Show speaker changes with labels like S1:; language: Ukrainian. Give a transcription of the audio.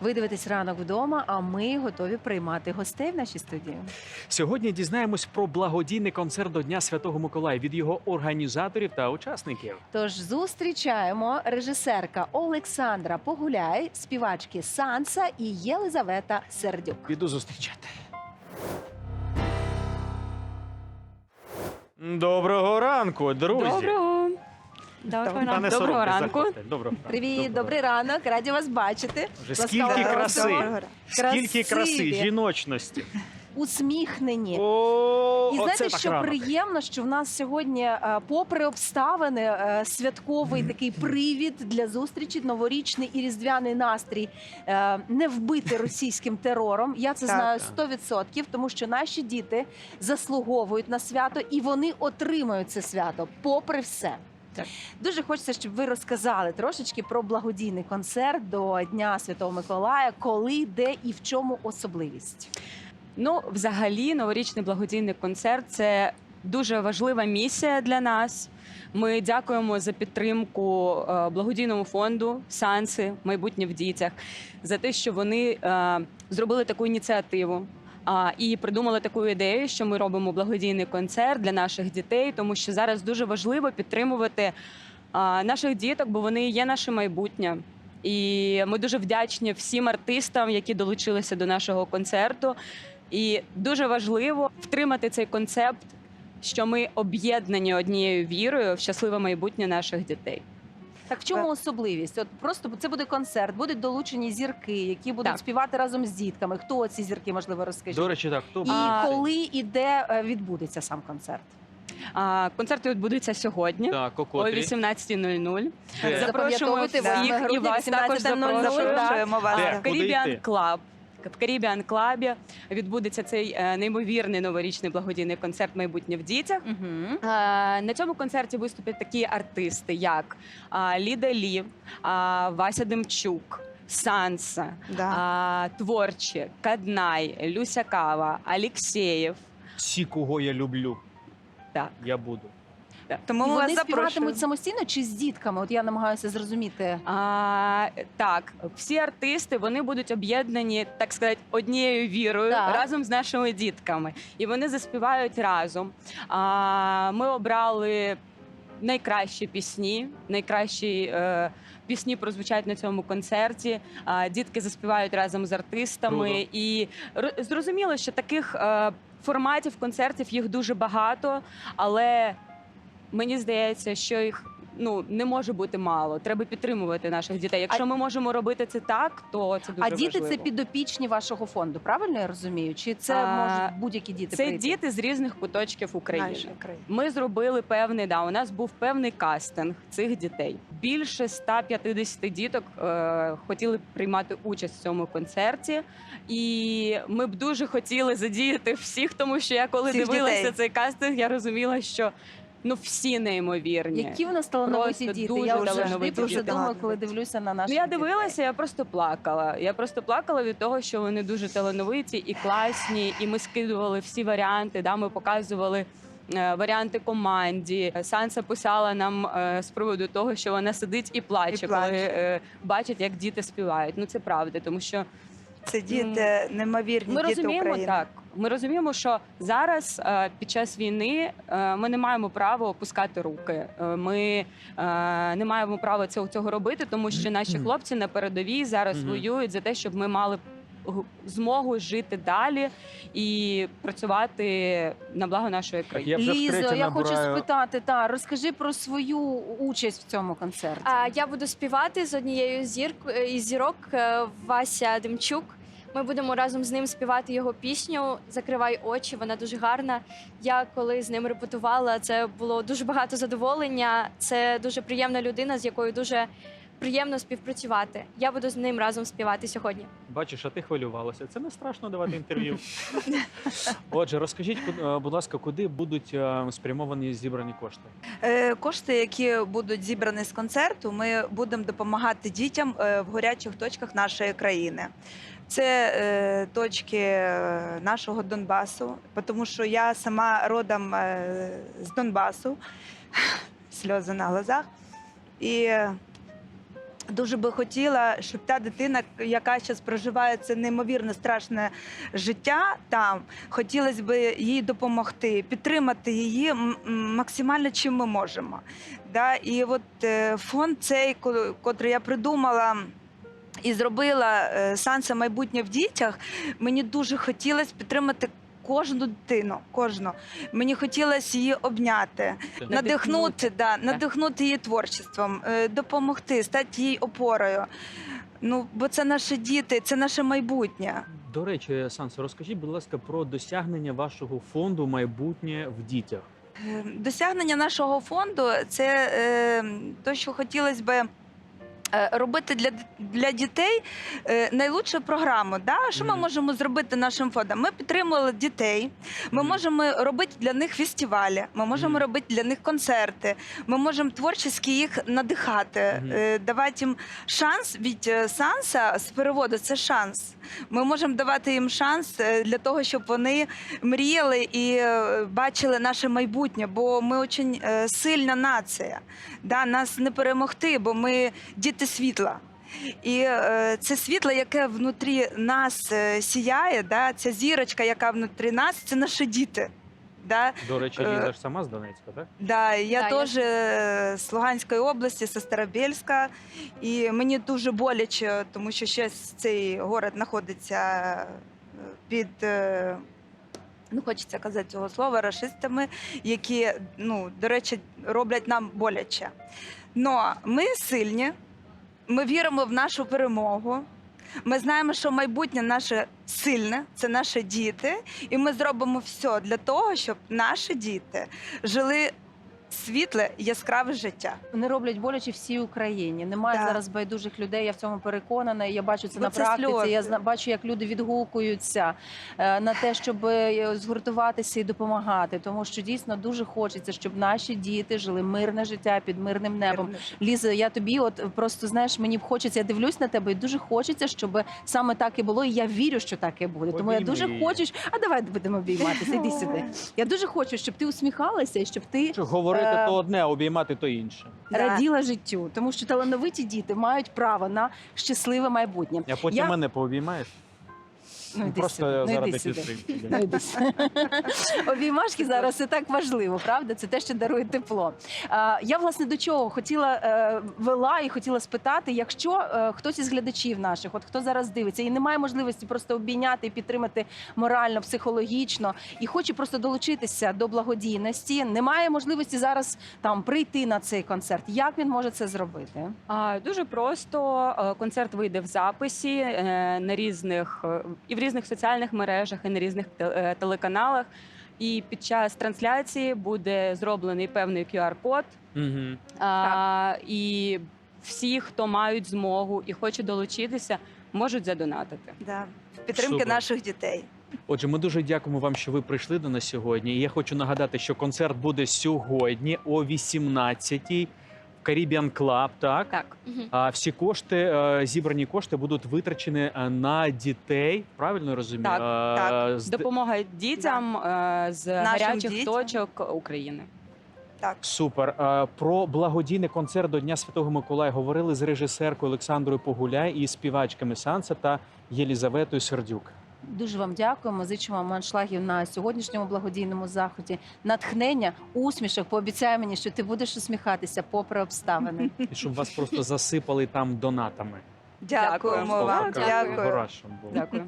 S1: Ви дивитесь ранок вдома, а ми готові приймати гостей в нашій студії.
S2: Сьогодні дізнаємось про благодійний концерт до Дня Святого Миколая від його організаторів та учасників.
S1: Тож зустрічаємо режисерка Олександра Погуляй, співачки Санса і Єлизавета Сердюк.
S2: Піду зустрічати. Доброго ранку, друзі.
S3: Доброго. Доброго, ранку. Доброго ранку.
S2: Доброго ранку.
S1: Привіт,
S2: Доброго
S1: добрий ранок. Раді вас бачити.
S2: Вже скільки
S1: просимо.
S2: краси, скільки краси,
S1: Красиві.
S2: жіночності.
S1: Усміхнені.
S2: О,
S1: І знаєте, що
S2: ранок.
S1: приємно, що в нас сьогодні, е, попри обставини, е, святковий такий привід для зустрічі, новорічний і різдвяний настрій е, не вбити російським терором. Я це
S4: Так.
S1: знаю 100%, тому що наші діти заслуговують на свято і вони отримають це свято, попри все.
S3: Так.
S1: Дуже хочеться, щоб ви розказали трошечки про благодійний концерт до Дня Святого Миколая, коли, де і в чому особливість.
S3: Ну, взагалі, новорічний благодійний концерт це дуже важлива місія для нас. Ми дякуємо за підтримку е, благодійному фонду Санси майбутнє в дітях за те, що вони е, зробили таку ініціативу. І придумали таку ідею, що ми робимо благодійний концерт для наших дітей, тому що зараз дуже важливо підтримувати наших діток, бо вони є наше майбутнє. І ми дуже вдячні всім артистам, які долучилися до нашого концерту. І дуже важливо втримати цей концепт, що ми об'єднані однією вірою в щасливе майбутнє наших дітей.
S1: Так в чому особливість? От просто це буде концерт, будуть долучені зірки, які будуть
S3: Так.
S1: співати разом з дітками. Хто ці зірки, можливо, розкажіть?
S2: До речі, так, хто
S1: І
S2: буде?
S3: А,
S1: коли і де е, відбудеться сам концерт?
S3: А, концерт відбудеться сьогодні
S2: Так, о
S3: о
S2: котрій?
S3: 18.00.
S2: Де?
S3: Запрошуємо
S1: Запам'ятовуйте,
S3: всіх і
S1: грудня,
S3: вас також
S1: 18:00.
S3: запрошуємо.
S4: Запрошуємо вас.
S2: Де? Куди
S3: Caribbean
S2: йти?
S3: Club. В Caribbean Club відбудеться цей е, неймовірний новорічний благодійний концерт Майбутнє в дітях.
S1: Угу.
S3: На цьому концерті виступлять такі артисти, як Ліда Лі, Вася Демчук, Санса,
S4: Да.
S3: а, Творчі, Каднай, Люся Кава, Алєксєєв.
S2: Всі, кого я люблю,
S3: Так.
S2: я буду.
S4: Тому ми
S1: вони
S4: запрошуємо.
S1: співатимуть самостійно чи з дітками? От я намагаюся зрозуміти.
S3: А, так, всі артисти вони будуть об'єднані, так сказати, однією вірою
S1: Так.
S3: разом з нашими дітками. І вони заспівають разом. А, ми обрали найкращі пісні, найкращі е, пісні прозвучать на цьому концерті. А, дітки заспівають разом з артистами.
S2: Круто.
S3: І ро- зрозуміло, що таких е, форматів концертів їх дуже багато, але мені здається, що їх. Ну не може бути мало. Треба підтримувати наших дітей. Якщо ми можемо робити це так, то це дуже
S1: а діти
S3: важливо.
S1: це підопічні вашого фонду, правильно я розумію? Чи це
S3: А,
S1: можуть будь-які діти?
S3: Це
S1: прийти?
S3: діти з різних куточків України. Ми зробили певний да. У нас був певний кастинг цих дітей. Більше 150 діток е, хотіли приймати участь в цьому концерті, і ми б дуже хотіли задіяти всіх, тому що я коли
S4: Всіх
S3: дивилася
S4: дітей.
S3: цей кастинг, я розуміла, що ну всі неймовірні.
S1: Які в нас талановиті
S3: Просто
S1: діти?
S3: дуже
S1: я вже завжди
S3: талановиті
S1: про це
S4: діти.
S1: думаю, коли дивлюся на наші
S3: Ну, я дивилася, я просто плакала. Я просто плакала від того, що вони дуже талановиті і класні. І ми скидували всі варіанти. Да, ми показували. е, Варіанти команді Санса писала нам е, з приводу того, що вона сидить і плаче,
S4: І плаче.
S3: коли е, бачить, як діти співають. Ну це правда, тому що
S4: Це діти, неймовірні
S3: ми
S4: діти
S3: розуміємо
S4: України.
S3: так. Ми розуміємо, що зараз е, під час війни е, ми не маємо права опускати руки. Е, Ми не маємо права цього, цього робити, тому що наші хлопці на передовій зараз воюють за те, щоб ми мали змогу жити далі і працювати на благо нашої країни.
S2: Я вже
S1: Лізо, я хочу спитати, та розкажи про свою участь в цьому концерті.
S5: А я буду співати з однією зірк із зірок Вася Демчук. Ми будемо разом з ним співати його пісню Закривай очі. Вона дуже гарна. Я коли з ним репетувала, це було дуже багато задоволення. Це дуже приємна людина, з якою дуже приємно співпрацювати. Я буду з ним разом співати сьогодні.
S2: Бачиш, а ти хвилювалася. Це не страшно давати інтерв'ю. Отже, розкажіть, ку- е, будь ласка, куди будуть е, спрямовані зібрані кошти?
S4: Е, Кошти, які будуть зібрані з концерту, ми будемо допомагати дітям в гарячих точках нашої країни. Це е, точки е, нашого Донбасу, тому що я сама родом е, з Донбасу, сльози на глазах. І е, Дуже би хотіла, щоб та дитина, яка зараз проживає це неймовірно страшне життя там, хотілося б їй допомогти, підтримати її максимально чим ми можемо. Да? І от е, фонд цей, котрий я придумала. І зробила е, Санса майбутнє в дітях. Мені дуже хотілося підтримати кожну дитину, кожну. Мені хотілося її обняти, надихнути, да, надихнути її творчеством, е, допомогти, стати їй опорою. Ну, бо це наші діти, це наше майбутнє.
S2: До речі, Сансо, розкажіть, будь ласка, про досягнення вашого фонду майбутнє в дітях.
S4: Е, Досягнення нашого фонду це е, те, що хотілося би. Е, Робити для, для дітей е, найлучшу програму. Да? Що ми можемо зробити нашим фондом? Ми підтримували дітей, ми можемо робити для них фестивалі, ми можемо робити для них концерти, ми можемо творчески їх надихати, е, давати їм шанс від санса з переводу. Це шанс. Ми можемо давати їм шанс для того, щоб вони мріяли і бачили наше майбутнє, бо ми дуже сильна нація. Да, нас не перемогти, бо ми діти світла. І е, це світло, яке внутрі нас е, сіяє, да, ця зірочка, яка внутрі нас, це наші діти. Да?
S2: До речі,
S4: Е,
S2: Ліза ж сама з Донецька, так?
S4: Да, я
S5: Да,
S4: теж е, з Луганської області, з Старобільська, і мені дуже боляче, тому що ще цей город знаходиться під. е, Ну, хочеться казати цього слова, расистами, які, ну, до речі, роблять нам боляче. Но ми сильні, ми віримо в нашу перемогу. Ми знаємо, що майбутнє наше сильне, це наші діти, і ми зробимо все для того, щоб наші діти жили світле, яскраве життя.
S1: Вони роблять боляче всій Україні. Немає
S4: Да.
S1: зараз байдужих людей. Я в цьому переконана. і Я бачу це
S4: Бо
S1: на
S4: це
S1: практиці.
S4: сльози.
S1: Я зна- бачу, як люди відгукуються е, на те, щоб е, згуртуватися і допомагати. Тому що дійсно дуже хочеться, щоб наші діти жили мирне життя під мирним небом. Ліза, я тобі, от просто знаєш, мені б хочеться, я дивлюсь на тебе, і дуже хочеться, щоб саме так і було. І я вірю, що так і буде. Тому я
S2: Обійми
S1: дуже
S2: її.
S1: хочу. А давай будемо обійматися. Іди сюди. Я дуже хочу, щоб ти усміхалася і щоб ти
S2: Що говорити
S1: Е,
S2: то одне, а обіймати то інше.
S1: Раділа життю, тому що талановиті діти мають право на щасливе майбутнє.
S2: А потім
S1: Я-
S2: мене пообіймаєш.
S1: Ну,
S2: Просто
S1: сюди, ну,
S2: заради підтримки.
S1: Ну. Обіймашки зараз це так важливо, правда? Це те, що дарує тепло. А, я власне до чого хотіла е, вела і хотіла спитати, якщо е, хтось із глядачів наших, от хто зараз дивиться, і немає можливості просто обійняти і підтримати морально, психологічно, і хоче просто долучитися до благодійності, немає можливості зараз там прийти на цей концерт. Як він може це зробити?
S3: А, Дуже просто Е, концерт вийде в записі е, на різних е, і в різних соціальних мережах, і на різних те- е, телеканалах. І під час трансляції буде зроблений певний QR-код.
S2: Мгм.
S3: А, і всі, хто мають змогу і хочуть долучитися, можуть задонатити.
S4: Да. В підтримки
S2: Супер.
S4: наших дітей.
S2: Отже, ми дуже дякуємо вам, що ви прийшли до нас сьогодні. І я хочу нагадати, що концерт буде сьогодні о 18-й в Caribbean Club, так?
S3: Так.
S2: А всі кошти, е, зібрані кошти будуть витрачені е, на дітей. Правильно я розумію?
S3: Так,
S2: Е,
S4: так.
S2: з-
S3: Допомога дітям е, з гарячих
S4: дітям.
S3: точок України.
S4: Так.
S2: Супер. Е, Про благодійний концерт до Дня Святого Миколая говорили з режисеркою Олександрою Погуляй і співачками Санса та Єлізаветою Сердюк.
S1: Дуже вам дякуємо. Зичимо вам аншлагів на сьогоднішньому благодійному заході. Натхнення, усмішок. Пообіцяй мені, що ти будеш усміхатися попри обставини.
S2: І щоб вас просто засипали там донатами.
S4: Дякуємо вам.
S3: Дякую. Дякую.